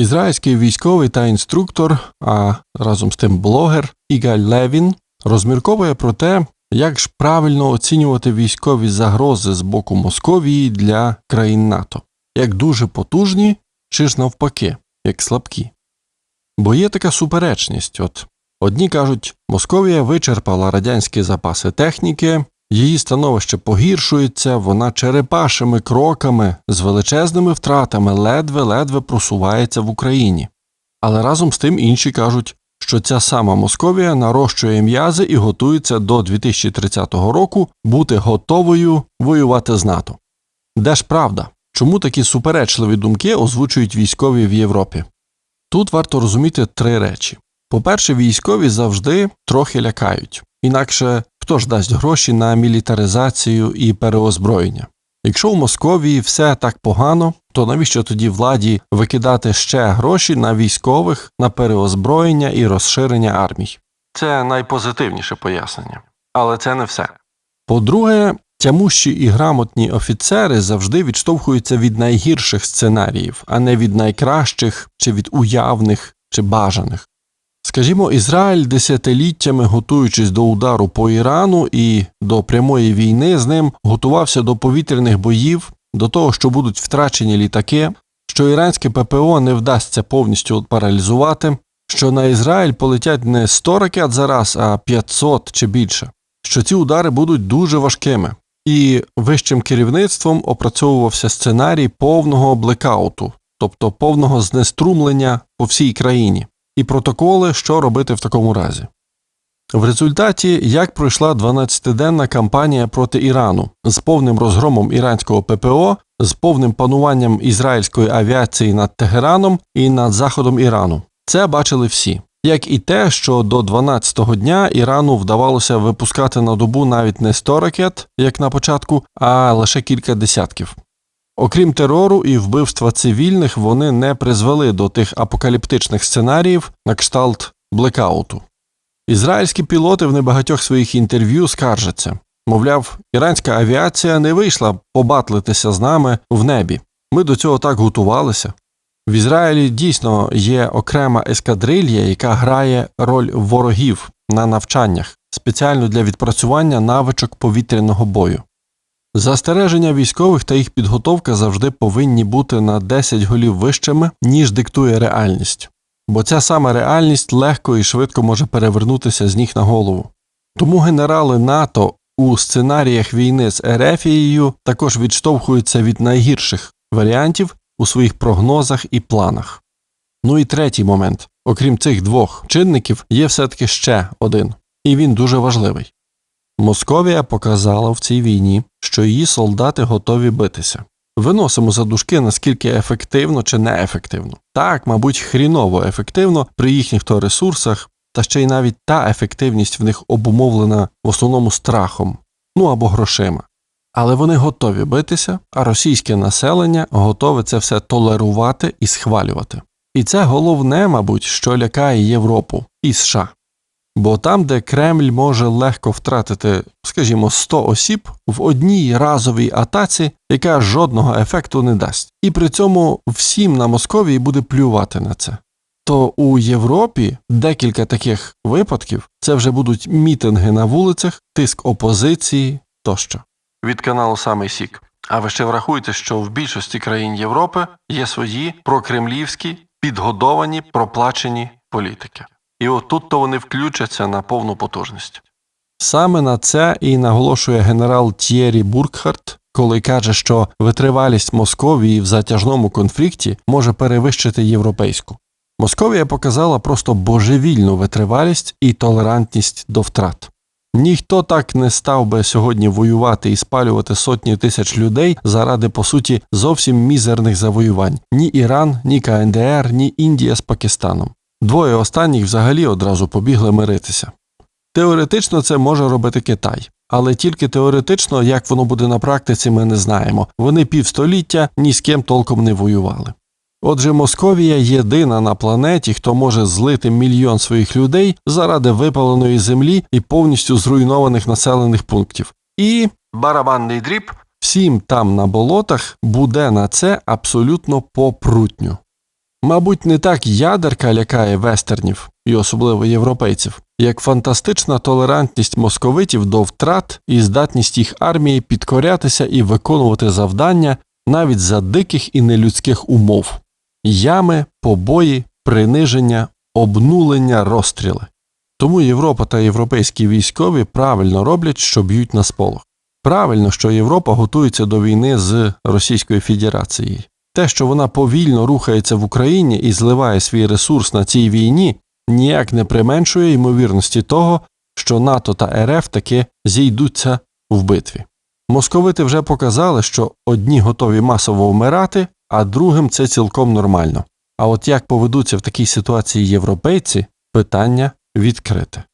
Ізраїльський військовий та інструктор, а разом з тим блогер Ігаль Левін розмірковує про те, як ж правильно оцінювати військові загрози з боку Московії для країн НАТО, як дуже потужні, чи ж навпаки, як слабкі. Бо є така суперечність. От одні кажуть, Московія вичерпала радянські запаси техніки, її становище погіршується, вона черепашими кроками з величезними втратами ледве-ледве просувається в Україні. Але разом з тим інші кажуть, що ця сама Московія нарощує м'язи і готується до 2030 року бути готовою воювати з НАТО. Де ж правда? Чому такі суперечливі думки озвучують військові в Європі? Тут варто розуміти три речі. По-перше, військові завжди трохи лякають, інакше хто ж дасть гроші на мілітаризацію і переозброєння. Якщо у Московії все так погано, то навіщо тоді владі викидати ще гроші на військових, на переозброєння і розширення армій? Це найпозитивніше пояснення. Але це не все. По-друге, тямущі і грамотні офіцери завжди відштовхуються від найгірших сценаріїв, а не від найкращих чи від уявних чи бажаних. Скажімо, Ізраїль десятиліттями готуючись до удару по Ірану і до прямої війни з ним готувався до повітряних боїв, до того, що будуть втрачені літаки, що іранське ППО не вдасться повністю паралізувати, що на Ізраїль полетять не 100 ракет за раз, а 500 чи більше, що ці удари будуть дуже важкими. І вищим керівництвом опрацьовувався сценарій повного блекауту, тобто повного знеструмлення по всій країні і протоколи, що робити в такому разі. В результаті як пройшла 12-денна кампанія проти Ірану з повним розгромом іранського ППО, з повним пануванням ізраїльської авіації над Тегераном і над заходом Ірану. Це бачили всі. Як і те, що до 12-го дня Ірану вдавалося випускати на добу навіть не 100 ракет, як на початку, а лише кілька десятків. Окрім терору і вбивства цивільних, вони не призвели до тих апокаліптичних сценаріїв на кшталт блекауту. Ізраїльські пілоти в небагатьох своїх інтерв'ю скаржаться мовляв, іранська авіація не вийшла побатлитися з нами в небі. Ми до цього так готувалися. В Ізраїлі дійсно є окрема ескадрилья, яка грає роль ворогів на навчаннях спеціально для відпрацювання навичок повітряного бою. Застереження військових та їх підготовка завжди повинні бути на 10 голів вищими, ніж диктує реальність, бо ця сама реальність легко і швидко може перевернутися з ніг на голову. Тому генерали НАТО у сценаріях війни з Ерефією також відштовхуються від найгірших варіантів у своїх прогнозах і планах. Ну і третій момент окрім цих двох чинників, є все таки ще один, і він дуже важливий. Московія показала в цій війні, що її солдати готові битися. Виносимо за дужки, наскільки ефективно чи неефективно. Так, мабуть, хріново ефективно при їхніх то ресурсах, та ще й навіть та ефективність в них обумовлена в основному страхом, ну або грошима. Але вони готові битися, а російське населення готове це все толерувати і схвалювати. І це головне, мабуть, що лякає Європу і США. Бо там, де Кремль може легко втратити, скажімо, 100 осіб в одній разовій атаці, яка жодного ефекту не дасть, і при цьому всім на Московії буде плювати на це. То у Європі декілька таких випадків це вже будуть мітинги на вулицях, тиск опозиції тощо. Від каналу Самий Сік. А ви ще врахуйте, що в більшості країн Європи є свої прокремлівські, підгодовані, проплачені політики. І отут то вони включаться на повну потужність. Саме на це і наголошує генерал Т'єрі Буркхарт, коли каже, що витривалість Московії в затяжному конфлікті може перевищити європейську. Московія показала просто божевільну витривалість і толерантність до втрат. Ніхто так не став би сьогодні воювати і спалювати сотні тисяч людей заради, по суті, зовсім мізерних завоювань ні Іран, ні КНДР, ні Індія з Пакистаном. Двоє останніх взагалі одразу побігли миритися. Теоретично це може робити Китай, але тільки теоретично, як воно буде на практиці, ми не знаємо. Вони півстоліття ні з ким толком не воювали. Отже, Московія єдина на планеті, хто може злити мільйон своїх людей заради випаленої землі і повністю зруйнованих населених пунктів. І барабанний дріб всім там на болотах буде на це абсолютно попрутню. Мабуть, не так ядерка лякає вестернів і особливо європейців, як фантастична толерантність московитів до втрат і здатність їх армії підкорятися і виконувати завдання навіть за диких і нелюдських умов ями, побої, приниження, обнулення, розстріли. Тому Європа та європейські військові правильно роблять, що б'ють на сполох. Правильно, що Європа готується до війни з Російською Федерацією. Те, що вона повільно рухається в Україні і зливає свій ресурс на цій війні, ніяк не применшує ймовірності того, що НАТО та РФ таки зійдуться в битві. Московити вже показали, що одні готові масово вмирати, а другим це цілком нормально. А от як поведуться в такій ситуації європейці, питання відкрите.